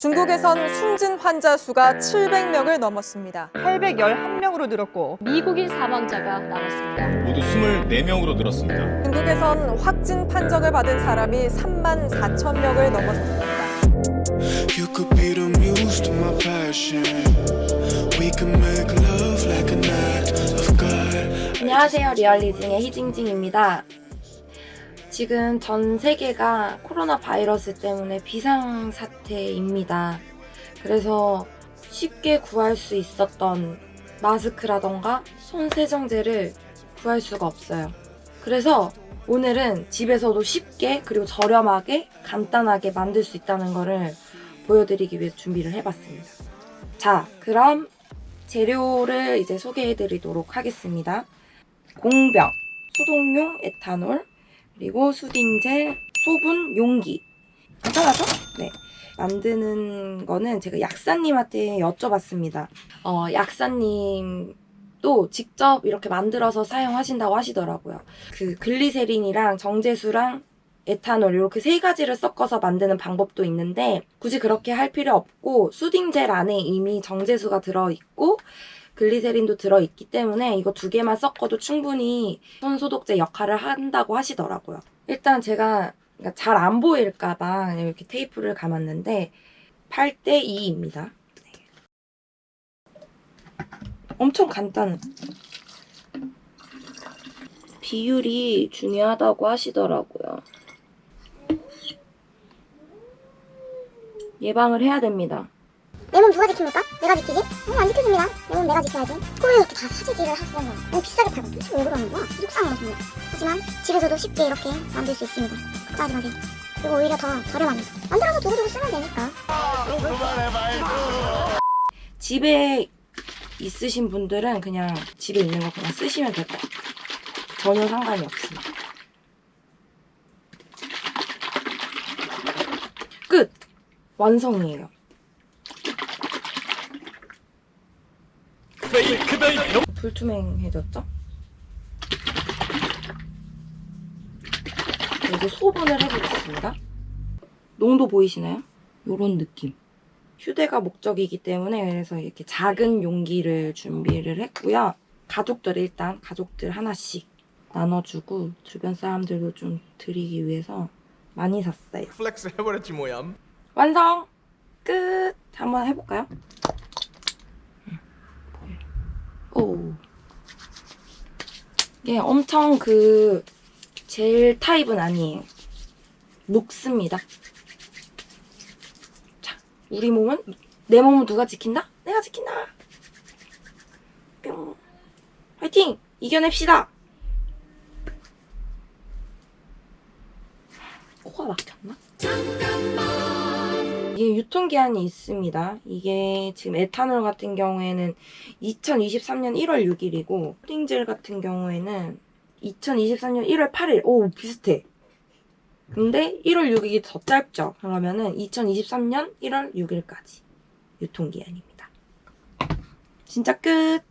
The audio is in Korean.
중국에선 숨진 환자 수가 700명을 넘었습니다. 811명으로 늘었고 미국인 사망자가 나왔습니다. 모두 24명으로 늘었습니다. 중국에선 확진 판정을 받은 사람이 3만 4천 명을 넘었습니다. You could be the muse to my passion. We can make love like a night of God. 안녕하세요. 리얼리징의 희징징입니다. 지금 전 세계가 코로나 바이러스 때문에 비상사태입니다. 그래서 쉽게 구할 수 있었던 마스크라던가 손세정제를 구할 수가 없어요. 그래서 오늘은 집에서도 쉽게 그리고 저렴하게 간단하게 만들 수 있다는 거를 보여드리기 위해서 준비를 해봤습니다. 자, 그럼 재료를 이제 소개해 드리도록 하겠습니다. 공병, 소독용 에탄올, 그리고 수딩젤, 소분, 용기. 간단하죠? 네. 만드는 거는 제가 약사님한테 여쭤봤습니다. 어, 약사님도 직접 이렇게 만들어서 사용하신다고 하시더라고요. 그 글리세린이랑 정제수랑 에탄올 이렇게 세 가지를 섞어서 만드는 방법도 있는데 굳이 그렇게 할 필요 없고 수딩젤 안에 이미 정제수가 들어있고 글리세린도 들어있기 때문에 이거 두 개만 섞어도 충분히 손 소독제 역할을 한다고 하시더라고요. 일단 제가 잘 안 보일까봐 이렇게 테이프를 감았는데 8대 2입니다. 엄청 간단해. 비율이 중요하다고 하시더라고요. 예방을 해야 됩니다. 내몸 누가 지킵니까? 내가 지키지? 어, 안 지켜줍니다. 내 몸 내가 지켜야지. 그걸 이렇게 다 사재기를 하고 너무 비싸게 팔고 도대체 왜 그러는 거야? 속상해요 정말. 하지만 집에서도 쉽게 이렇게 만들 수 있습니다. 걱정하지 마세요. 그리고 오히려 더 저렴합니다. 만들어서 두고두고 쓰면 되니까. 집에 있으신 분들은 그냥 집에 있는 거 그냥 쓰시면 될것 같아요. 전혀 상관이 없습니다. 끝! 완성이에요. 불투명해졌죠? 자, 이제 소분을 해보겠습니다. 농도 보이시나요? 요런 느낌. 휴대가 목적이기 때문에 그래서 이렇게 작은 용기를 준비를 했고요. 가족들 일단 가족들 하나씩 나눠주고 주변 사람들도 좀 드리기 위해서 많이 샀어요. 플렉스 해버렸지 뭐야. 완성! 끝! 한번 해볼까요? 음, 보여요. 오. 이게 엄청 그 젤 타입은 아니에요. 녹습니다. 자, 우리 몸은 내 몸은 누가 지킨다? 내가 지킨다. 뿅. 화이팅! 이겨냅시다. 코가 막혔나? 이게 유통기한이 있습니다. 이게 지금 에탄올 같은 경우에는 2023년 1월 6일이고 푸딩젤 같은 경우에는 2023년 1월 8일. 오 비슷해. 근데 1월 6일이 더 짧죠. 그러면은 2023년 1월 6일까지 유통기한입니다. 진짜 끝.